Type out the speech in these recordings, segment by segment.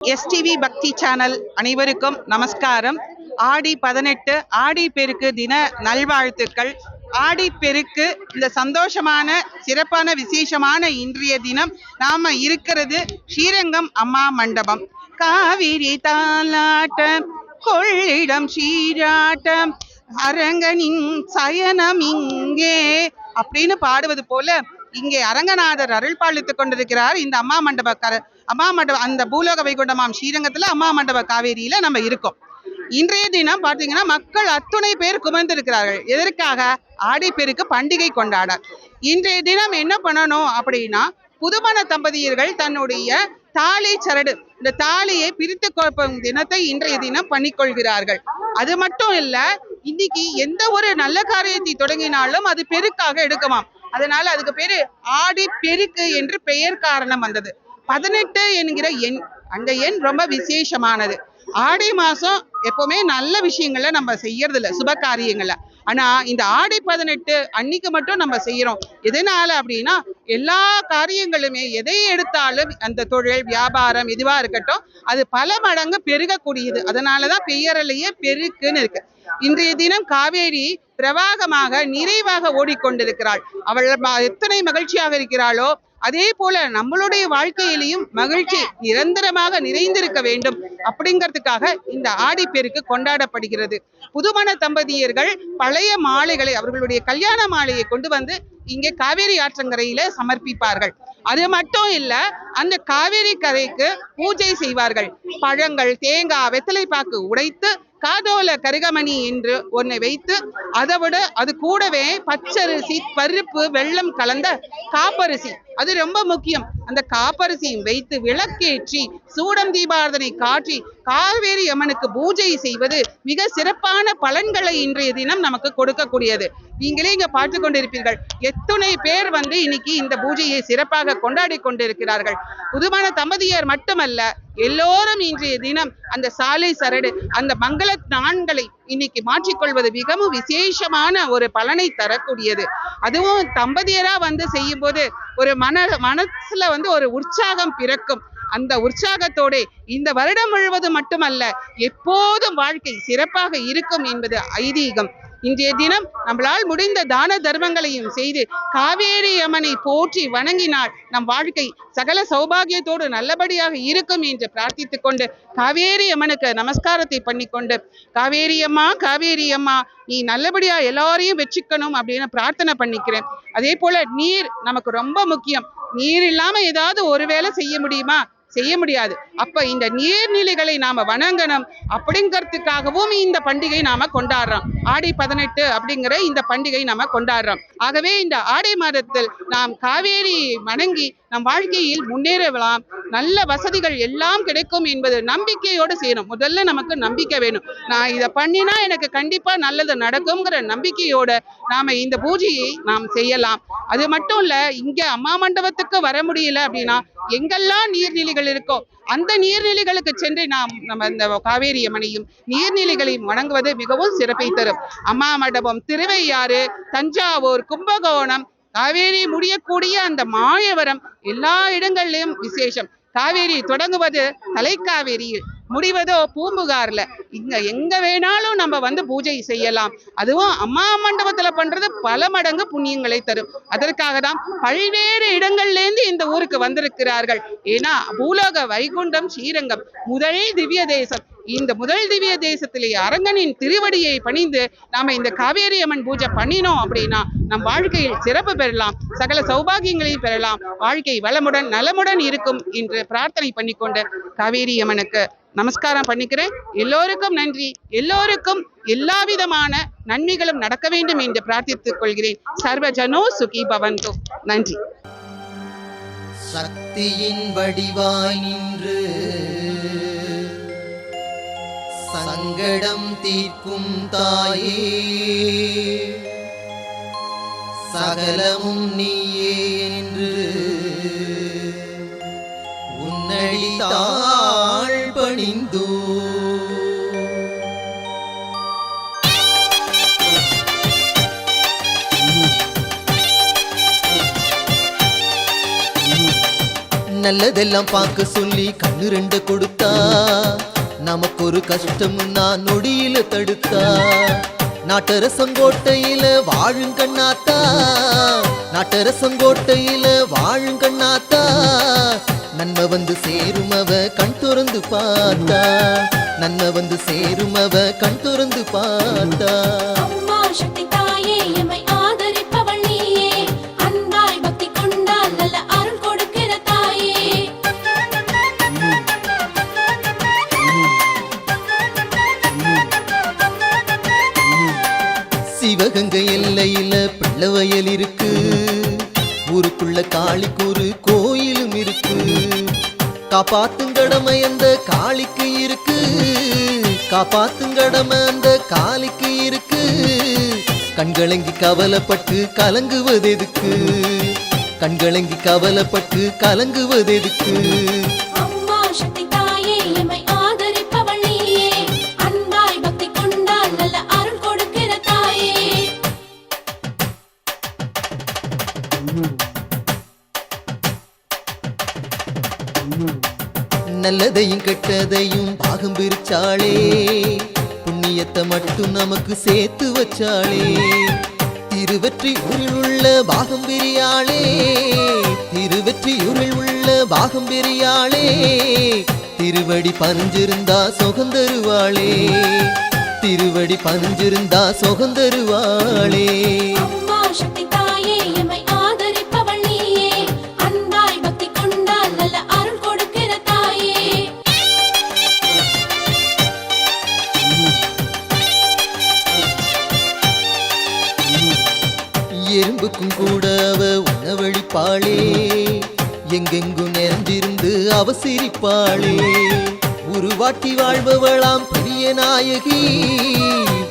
STV பக்தி channel அனைவருக்கும் நமஸ்காரம். ஆடி பதினெட்டு ஆடி பெருக்கு தின நல்வாழ்த்துக்கள். ஆடி பெருக்கு இந்த சந்தோஷமான சிறப்பான விசேஷமான இன்றைய தினம் நாம இருக்கிறது ஸ்ரீரங்கம் அம்மா மண்டபம். காவிரி தாலாட்டம் கொள்ளிடம் சீராட்டம் அரங்கனின் சயனம் இங்கே அப்படின்னு பாடுவது போல இங்கே அரங்கநாதர் அருள் பாலித்துக் கொண்டிருக்கிறார். இந்த அம்மா மண்டப கர அம்மா மண்டபம் அந்த பூலோக வைகுண்டமாம் ஸ்ரீரங்கத்துல அம்மா மண்டப காவேரியில நம்ம இருக்கோம். இன்றைய தினம் பார்த்தீங்கன்னா மக்கள் அத்துணை பேர் குமர்ந்திருக்கிறார்கள். எதற்காக? ஆடிப்பெருக்கு பண்டிகை கொண்டாட இன்றைய தினம் என்ன பண்ணணும் அப்படின்னா புதுமண தம்பதியர்கள் தன்னுடைய தாலி சரடு இந்த தாலியை பிரித்து கொடுக்கும் தினத்தை இன்றைய தினம் பண்ணிக்கொள்கிறார்கள் அது மட்டும் இல்ல இன்னைக்கு எந்த ஒரு நல்ல காரியத்தை தொடங்கினாலும் அது பெருக்காக எடுக்குமாம். அதனால அதுக்கு பேரு ஆடி பெருக்கு என்று பெயர் காரணம் வந்தது. பதினெட்டு என்கிற எண் அந்த எண் ரொம்ப விசேஷமானது. ஆடி மாசம் எப்பவுமே நல்ல விஷயங்களை நம்ம செய்யறது இல்ல சுப காரியங்களை ஆனா இந்த ஆடி பதினெட்டு அன்னைக்கு மட்டும் நம்ம செய்யறோம். எதனால அப்படின்னா எல்லா காரியங்களுமே எதை எடுத்தாலும் அந்த தொழில் வியாபாரம் இதுவா இருக்கட்டும் அது பல மடங்கு பெருகக்கூடியது. அதனாலதான் பெயரலையே பெருக்குன்னு இருக்கு. இன்றைய தினம் காவேரி பிரவாகமாக நிறைவாக ஓடிக்கொண்டிருக்கிறாள். அவள் எத்தனை மகிழ்ச்சியாக இருக்கிறாளோ அதே போல நம்மளுடைய வாழ்க்கையிலையும் மகிழ்ச்சி நிரந்தரமாக நிறைந்திருக்க வேண்டும் அப்படிங்கிறதுக்காக இந்த ஆடிப்பெருக்கு கொண்டாடப்படுகிறது. புதுமண தம்பதியர்கள் பழைய மாலைகளை அவர்களுடைய கல்யாண மாலையை கொண்டு வந்து இங்கே காவேரி ஆற்றங்கரையில சமர்ப்பிப்பார்கள். அது மட்டும் இல்ல அந்த காவேரி கரைக்கு பூஜை செய்வார்கள். பழங்கள் தேங்காய் வெத்தலைப்பாக்கு உடைத்து காதோல கருகமணி என்று ஒன்னை வைத்து அதை விட அது கூடவே பச்சரிசி பருப்பு வெள்ளம் கலந்த காப்பரிசி. அது ரொம்ப முக்கியம். அந்த காப்பரிசியும் வைத்து விளக்கேற்றி சூடம் தீபாரதனை காட்டி காவேரி அம்மனுக்கு பூஜை செய்வது மிக சிறப்பான பலன்களை இன்றைய தினம் நமக்கு கொடுக்கக்கூடியது. நீங்களே இங்க பார்த்து கொண்டிருப்பீர்கள் எத்தனை பேர் வந்து இன்னைக்கு இந்த பூஜையை சிறப்பாக கொண்டாடி கொண்டிருக்கிறார்கள். புதுமான தம்பதியர் மட்டுமல்ல எல்லோரும் இன்றைய தினம் அந்த சாலை சரடு அந்த மங்கள நான்களை இன்னைக்கு மாற்றிக்கொள்வது மிகவும் விசேஷமான ஒரு பலனை தரக்கூடியது. அதுவும் தம்பதியரா வந்து செய்யும் போது ஒரு மன மனசுல வந்து ஒரு உற்சாகம் பிறக்கும். அந்த உற்சாகத்தோட இந்த வருடம் முழுவதும் மட்டுமல்ல எப்போதும் வாழ்க்கை சிறப்பாக இருக்கும் என்பது ஐதீகம். இன்றைய தினம் நம்மளால் முடிந்த தான தர்மங்களையும் செய்து காவேரி அம்மனை போற்றி வணங்கினால் நம் வாழ்க்கை சகல சௌபாகியத்தோடு நல்லபடியாக இருக்கும் என்று பிரார்த்தித்துக் கொண்டு காவேரி அம்மனுக்கு நமஸ்காரத்தை பண்ணிக்கொண்டு காவேரி அம்மா காவேரி அம்மா நீ நல்லபடியா எல்லாரையும் வச்சுக்கணும் அப்படின்னு பிரார்த்தனை பண்ணிக்கிறேன். அதே போல நீர் நமக்கு ரொம்ப முக்கியம். நீர் இல்லாம ஏதாவது ஒரு வேலை செய்ய முடியுமா? செய்ய முடியாது. அப்ப இந்த நீர்நிலைகளை நாம வணங்கணும் அப்படிங்கறதுக்காகவும் இந்த பண்டிகை நாம கொண்டாடுறோம். ஆடி பதினெட்டு அப்படிங்கிற இந்த பண்டிகை நாம கொண்டாடுறோம். ஆகவே இந்த ஆடை மாதத்தில் நாம் காவேரி வணங்கி நம் வாழ்க்கையில் முன்னேறலாம். நல்ல வசதிகள் எல்லாம் கிடைக்கும் என்பது நம்பிக்கையோடு செய்யணும். முதல்ல நமக்கு நம்பிக்கை வேணும். நான் இதை பண்ணினா எனக்கு கண்டிப்பா நல்லது நடக்குங்கிற நம்பிக்கையோட நாம இந்த பூஜையை நாம் செய்யலாம். அது மட்டும் இல்ல இங்க அம்மா மண்டபத்துக்கு வர முடியல அப்படின்னா எங்கெல்லாம் நீர்நிலைகள் இருக்கோ அந்த நீர்நிலைகளுக்கு சென்று நாம் நம்ம இந்த காவேரி அம்மனையும் நீர்நிலைகளையும் வணங்குவது மிகவும் சிறப்பை தரும். அம்மா மண்டபம் திருவையாறு தஞ்சாவூர் கும்பகோணம் காவேரி முடியக்கூடிய அந்த மாயவரம் எல்லா இடங்களிலும் விசேஷம். காவேரி தொடங்குவது தலைக்காவேரியில். முடிவதோ பூம்புகார்ல. இங்க எங்க வேணாலும் நம்ம வந்து பூஜை செய்யலாம். அதுவும் அம்மா மண்டபத்துல பண்றது பல மடங்கு புண்ணியங்களை தரும். அதற்காக தான் பல்வேறு இடங்கள்ல இருந்து இந்த ஊருக்கு வந்திருக்கிறார்கள். ஏன்னா பூலோக வைகுண்டம் ஸ்ரீரங்கம் முதல் திவ்ய தேசம். இந்த முதல் திவ்ய தேசத்திலே அரங்கனின் திருவடியை பணிந்து நாம இந்த காவேரி அம்மன் பூஜை பண்ணினோம் அப்படின்னா நம் வாழ்க்கையில் சிறப்பு பெறலாம். சகல சௌபாகியங்களையும் பெறலாம். வாழ்க்கை வளமுடன் நலமுடன் இருக்கும் என்று பிரார்த்தனை பண்ணிக்கொண்டு காவேரி அம்மனுக்கு நமஸ்காரம் பண்ணிக்கிறேன். எல்லோருக்கும் நன்றி. எல்லோருக்கும் எல்லா விதமான நன்மைகளும் நடக்க வேண்டும் என்று பிரார்த்தித்துக் கொள்கிறேன். சர்வஜனோ சுகி பவந்தோ. நன்றி. சக்தியின் வடிவாய் நின்று சங்கடம் தீர்க்கும் தாயே சகலமும் நீயே என்று உன்னடி தாழ் நல்லதெல்லாம் பார்க்க சொல்லி கண்ணு ரெண்டு கொடுத்தா. நமக்கு ஒரு கஷ்டம் நான் நொடியில தடுத்தா. நாட்டரசங்கோட்டையில வாழும் கண்ணாத்தா. நாட்டரசங்கோட்டையில வாழும் கண்ணாத்தா. நன்மை வந்து சேரும் அவ கண் துறந்து பார்த்தா. நன்மை வந்து சேரும் அவ கண் துறந்து பார்த்தா. சிவகங்கை எல்லையில பிள்ளவயல் இருக்கு. ஊருக்குள்ள காளிக்கு ஒரு கோயிலும் இருக்கு. காப்பாத்தும் கடமை அந்த காளிக்கு இருக்கு. காப்பாத்தும் கடமை அந்த காளிக்கு இருக்கு. கண்களங்கி கவலைப்பட்டு கலங்குவது எதுக்கு கண்களங்கி கவலைப்பட்டு கலங்குவது எதுக்கு நல்லதையும் கெட்டதையும் பாகம் பிரிச்சாளே. புண்ணியத்தை மட்டும் நமக்கு சேர்த்து வச்சாளே. திருவற்றியூரில் உள்ள பாகம் பிரியாளே. திருவற்றியூரில் உள்ள பாகம் பிரியாளே. திருவடி பறிஞ்சிருந்தா சுகந்தருவாளே திருவடி பறிஞ்சிருந்தா சுகந்தருவாளே அவ சிரிப்பாளே. உருவாட்டி வாழ்பவளாம் பெரிய நாயகி.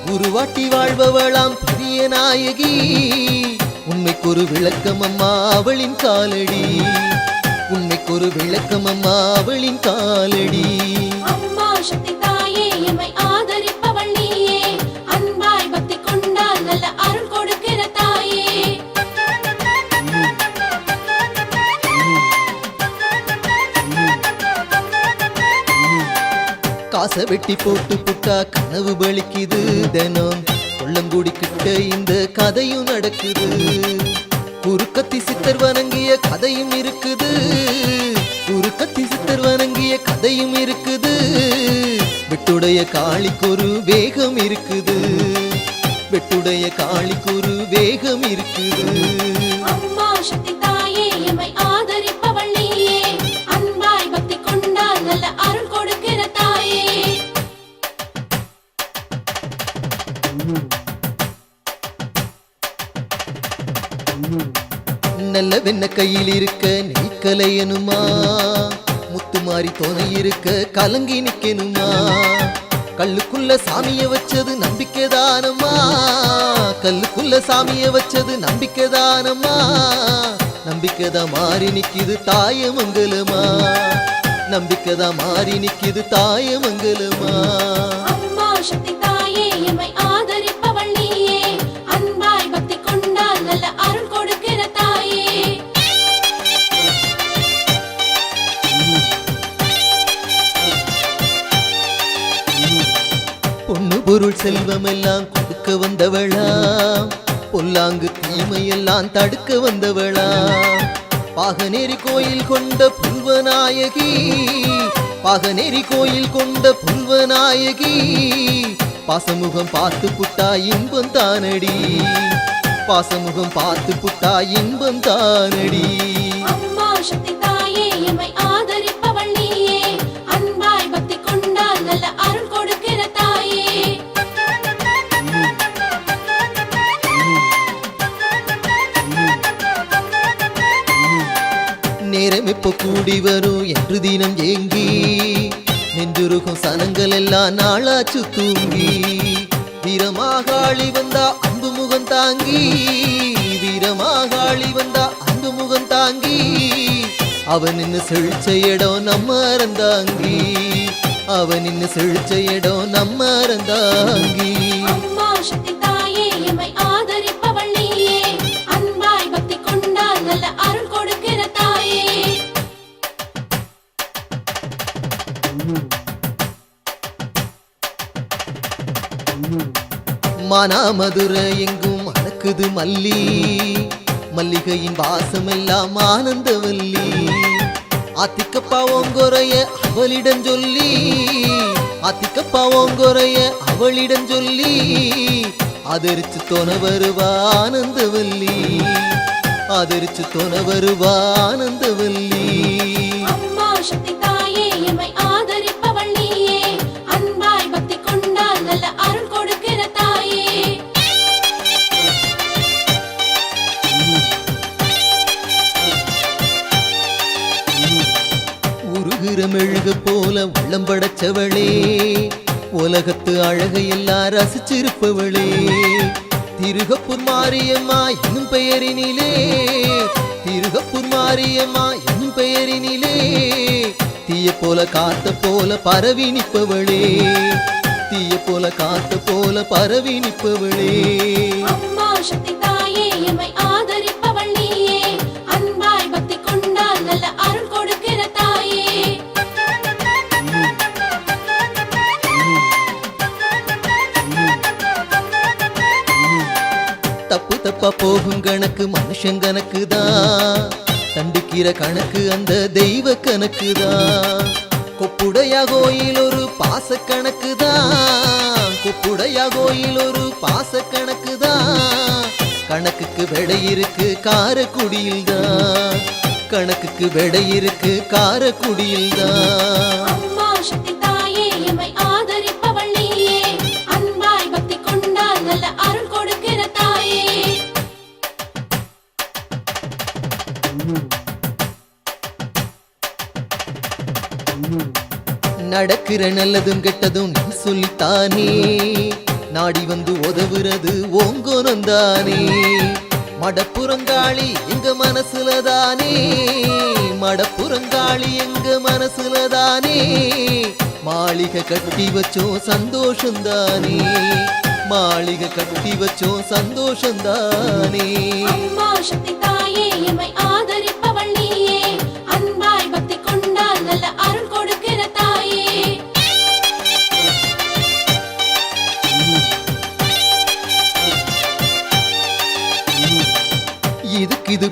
உருவாட்டி வாழ்பவளாம் பெரிய நாயகி. உண்மைக்கு ஒரு விளக்கம் அம்மா அவளின் காலடி. உண்மைக்கு ஒரு விளக்கம் அம்மா அவளின் காலடி. காசை வெட்டி போட்டு புட்டா கனவு பலிக்குது தினம். கொள்ளங்குடி இந்த கதையும் நடக்குது. குறுக்கத்தி சித்தர் வணங்கிய கதையும் இருக்குது. குறுக்கத்தி சித்தர் வணங்கிய கதையும் இருக்குது. வெட்டுடைய காளிக்கொரு வேகம் இருக்குது. வெட்டுடைய காளிக்கொரு வேகம் இருக்குது. நல்ல வெண்ண கையில் இருக்க நெய்க்கலையனுமா முத்துமாரி துணை இருக்க கலங்கி நிக்கணுமா கல்லுக்குள்ள சாமிய வச்சது நம்பிக்கை தானம்மா கல்லுக்குள்ள சாமிய வச்சது நம்பிக்கை தானம்மா நம்பிக்கை தான் மாறி நிக்குது தாயமங்கலமா நம்பிக்கை தான் மாறி நிக்குது தாயமங்கலமா அம்மா சக்தி பொருள் செல்வம் எல்லாம் கொடுக்க வந்தவளா பொல்லாங்கு தீமையெல்லாம் தடுக்க வந்தவளா பாகநேரி கோயில் கொண்ட புல்வநாயகி பாகநேரி கோயில் கொண்ட புல்வநாயகி பாசமுகம் பார்த்து புட்டா இன்பம் தானடி. பாசமுகம் பார்த்து புட்டா இன்பம் தானடி. அம்மா சக்தி தாயே எமை நேரம் எப்போ கூடி வரும் என்று தினம் ஏங்கி நெஞ்சுருகும் சனங்கள் எல்லாம் நாளாச்சு தூங்கி வீரமாக ஆளி வந்தா அன்பு முகம் தாங்கி வீரமாக ஆளி வந்தா அன்பு முகம் தாங்கி அவன் என்ன செழிச்ச இடம் நம்ம அறந்தாங்கி அவன் என்ன செழிச்ச இடம் நம்ம அறந்தாங்கி. மானாமதுரை எங்கும் மணக்குது மல்லி. மல்லிகையின் வாசமெல்லாம் ஆனந்தவல்லி. ஆத்திக்கப்பா ஓங்குறைய அவளிடம் சொல்லி. ஆத்திக்கப்பா ஓங்குறைய அவளிடம் சொல்லி. ஆதரிச்சு தோண வருவா ஆனந்தவல்லி. ஆதரிச்சு தோண வருவா ஆனந்தவல்லி. உள்ளம் படைச்சவளே. உலகத்து அழகை எல்லாம் ரசிச்சிருப்பவளே. திருகப்பூர் மாரியம்மா என்னும் பெயரினிலே. திருகப்பூர் மாரியம்மா என்னும் பெயரினிலே. தீய போல காத்த போல பரவி நிற்பவளே. தீய போல காத்த போல பரவி நிற்பவளே. தப்பு தப்பா போகும் கணக்கு மனுஷன் கணக்கு தான் தண்டிக்கிற கணக்கு அந்த தெய்வ கணக்கு தான் கொப்புடையா கோயில் ஒரு பாச கணக்கு தான் கொப்புடையா கோயில் ஒரு பாச கணக்கு தான் கணக்குக்கு விடை இருக்கு காரக்குடியில் தான் கணக்குக்கு விடை இருக்கு காரக்குடியில் தான் நடக்கிற நல்லதும் கெட்டதும் நீ சொல்லித்தானே. நாடி வந்து உதவுறது ஓங்கோனந்தானே மடப்புறங்காளி எங்க மனசுல தானே. மடப்புறங்காளி எங்க மனசுல தானே. மாளிகை கட்டி வச்சோம் சந்தோஷம் தானே. மாளிகை கட்டி வச்சோம் சந்தோஷம் தானே. சக்தி தாயே எம்மை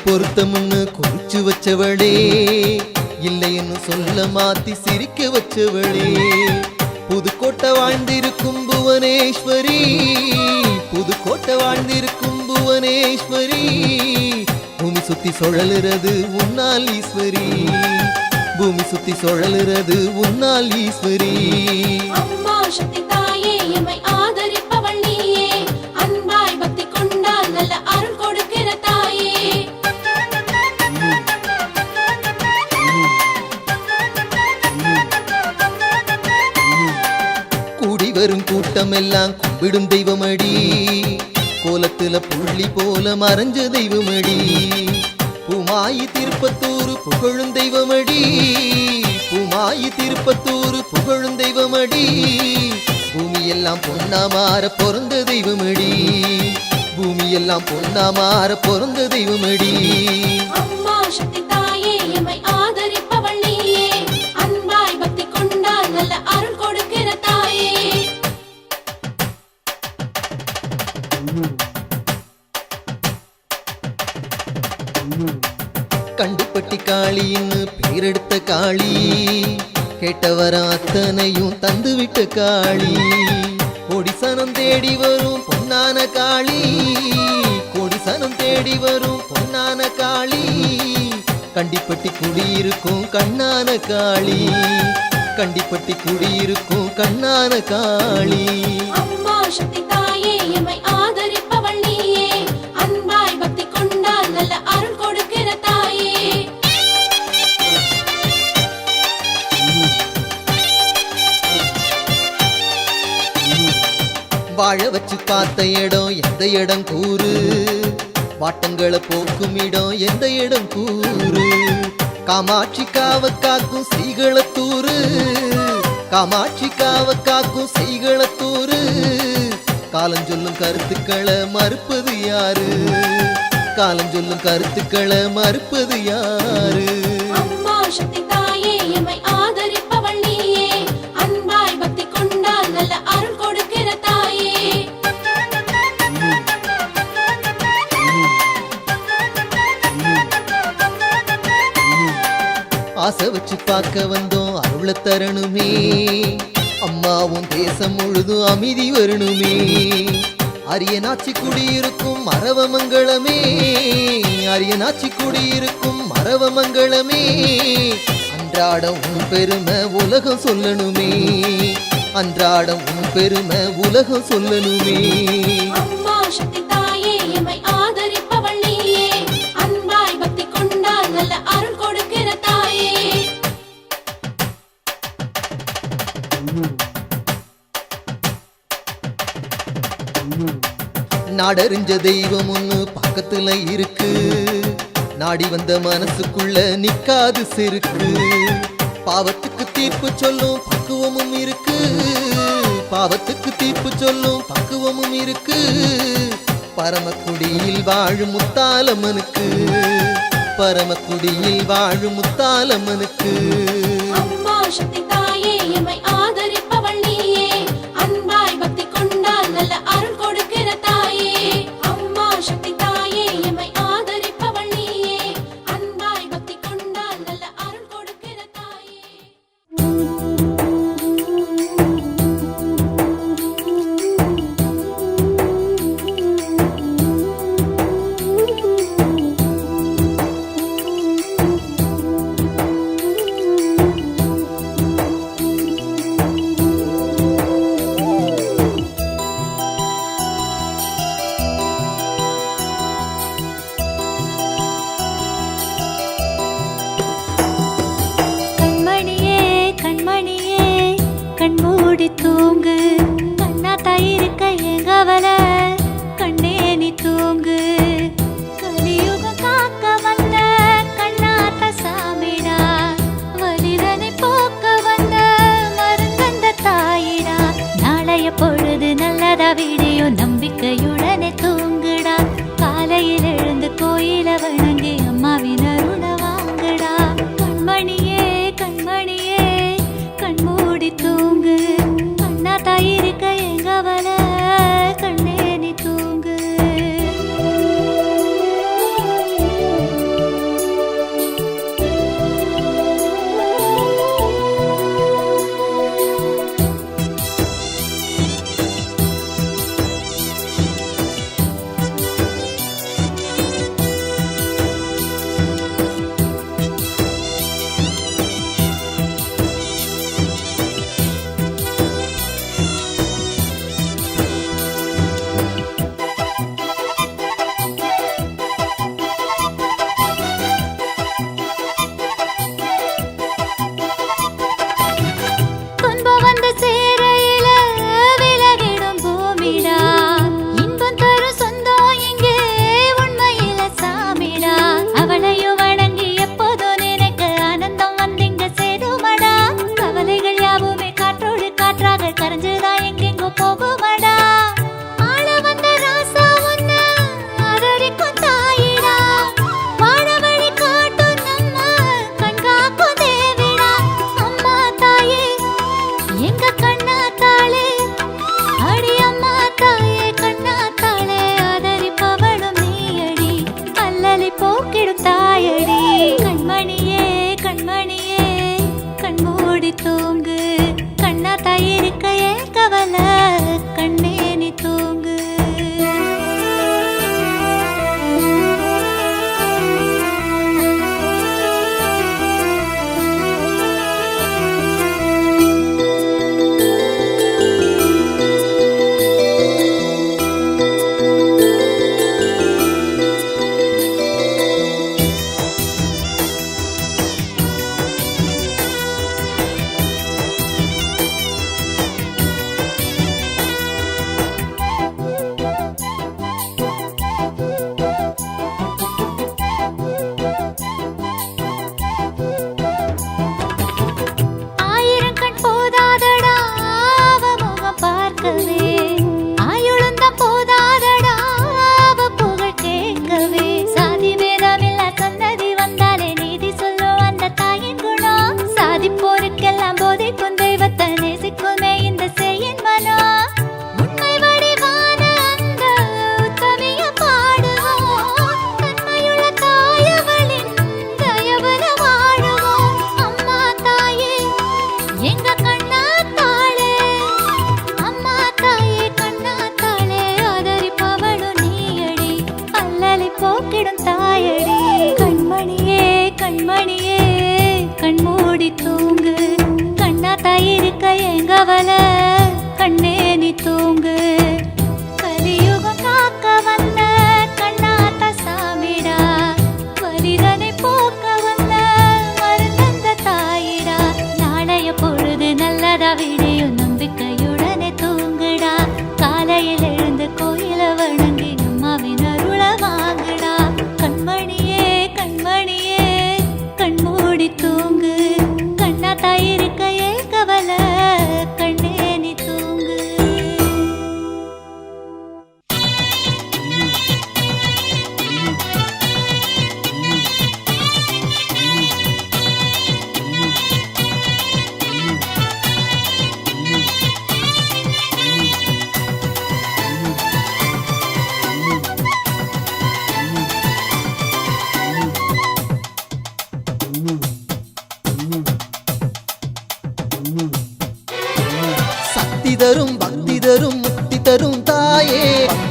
இதுக்கு பொருத்தம்னு குறிச்சு வச்சவளே. இல்லைன்னு சொல்ல மாத்தி சிரிக்க வச்சவளே. புதுக்கோட்டை வாழ்ந்திருக்கும் புவனேஸ்வரி. புதுக்கோட்டை வாழ்ந்திருக்கும் புவனேஸ்வரி. பூமி சுத்தி சுழலுறது உன்னால் ஈஸ்வரி. பூமி சுத்தி சுழலுறது உன்னால் ஈஸ்வரி. கூடி வரும் கூட்டம் எல்லாம் கும்பிடும் தெய்வமடி. கோலத்துல புள்ளி போல மறைஞ்ச தெய்வமடி. புமாயி திருப்பத்தூர் புகழும் தெய்வமடி. புமாயி திருப்பத்தூர் புகழும் தெய்வமடி. பூமி எல்லாம் பொன்னா மாற பிறந்த தெய்வமடி. பூமி எல்லாம் பொன்னா மாற பிறந்த தெய்வமடி. அம்மா சக்தி கேட்டவர அத்தனையும் தந்துவிட்டு காளி. கொடிசனம் தேடி வரும் பொன்னான காளி. கொடிசனம் தேடி வரும் பொன்னான காளி. கண்டிப்பட்டி குடியிருக்கும் கண்ணான காளி. கண்டிப்பட்டி குடியிருக்கும் கண்ணான காளி. வாழ வச்சு பார்த்த இடம் எந்த இடம் கூறு? வாட்டங்களை போக்கும் இடம் எந்த இடம் கூறு? காமாட்சி காவ காக்கும் செய்களத்தூரு காமாட்சி காவ காக்கும் செய்களத்தூரு காலம் சொல்லும் கருத்துக்களை மறுப்பது யாரு? காலம் சொல்லும் கருத்துக்களை மறுப்பது யாரு? காக்க வந்தோம் அருள தரணுமே. அம்மாவும் தேசம் முழுதும் அமைதி வரணுமே. அரியநாச்சி குடியிருக்கும் மரவமங்கலமே அரியநாச்சி குடியிருக்கும் மரவமங்கலமே அன்றாடம் உன் பெருமை உலகம் சொல்லணுமே. அன்றாடம் உன் பெருமை உலகம் சொல்லணுமே. நாடறிஞ்ச தெய்வம் ஒன்று பக்கத்துல இருக்கு. நாடி வந்த மனசுக்குள்ள நிக்காது செருக்கு. பாவத்துக்கு தீர்ப்பு சொல்லும் பக்குவமும் இருக்கு. பாவத்துக்கு தீர்ப்பு சொல்லும் பக்குவமும் இருக்கு. பரமக்குடியில் வாழும் முத்தாலமனுக்கு பரமக்குடியில் வாழும் முத்தாலமனுக்கு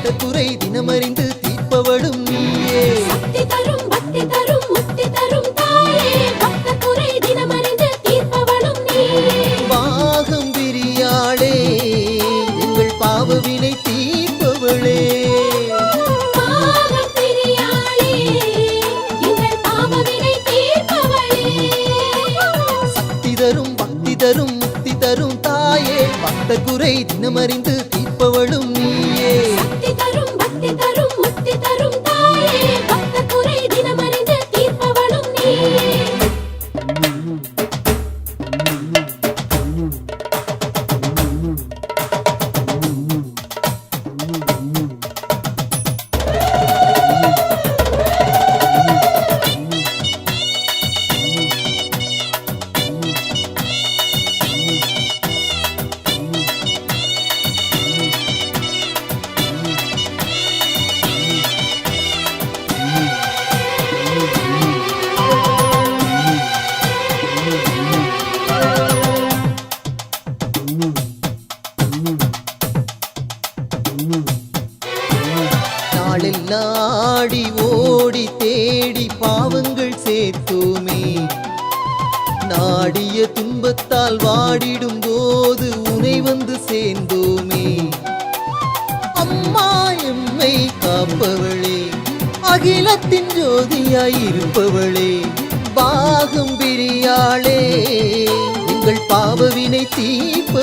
நாட்டுத்துறை தினமறிந்து தீப்பு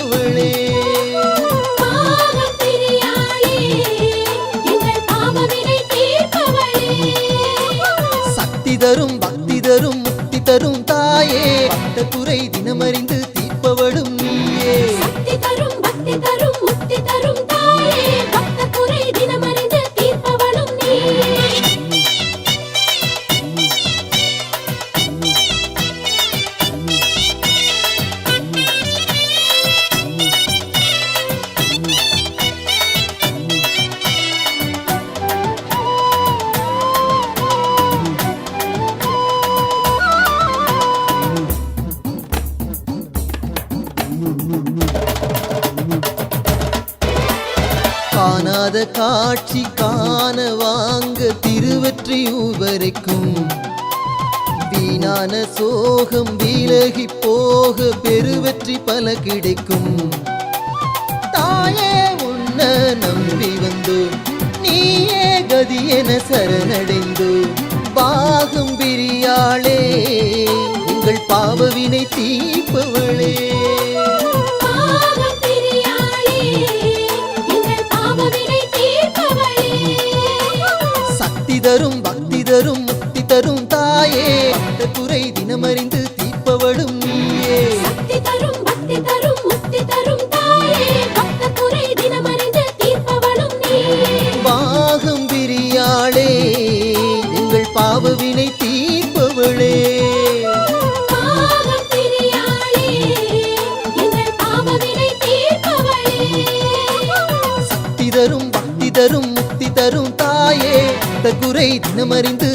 காணாத காட்சி காண வாங்க திருவற்றியூர் வரைக்கும் வீணான சோகம் விலகி போக பெருவற்றி பல கிடைக்கும். தாயே உன்ன நம்பி வந்து நீயே கதி என சரணடைந்து பாகம் பிரியாளே. எங்கள் பாவவினை தீப்பவளே தரும் பக்தி தரும் முக்தி தரும் தாயே. குறை தினமறிந்து மனமறிந்து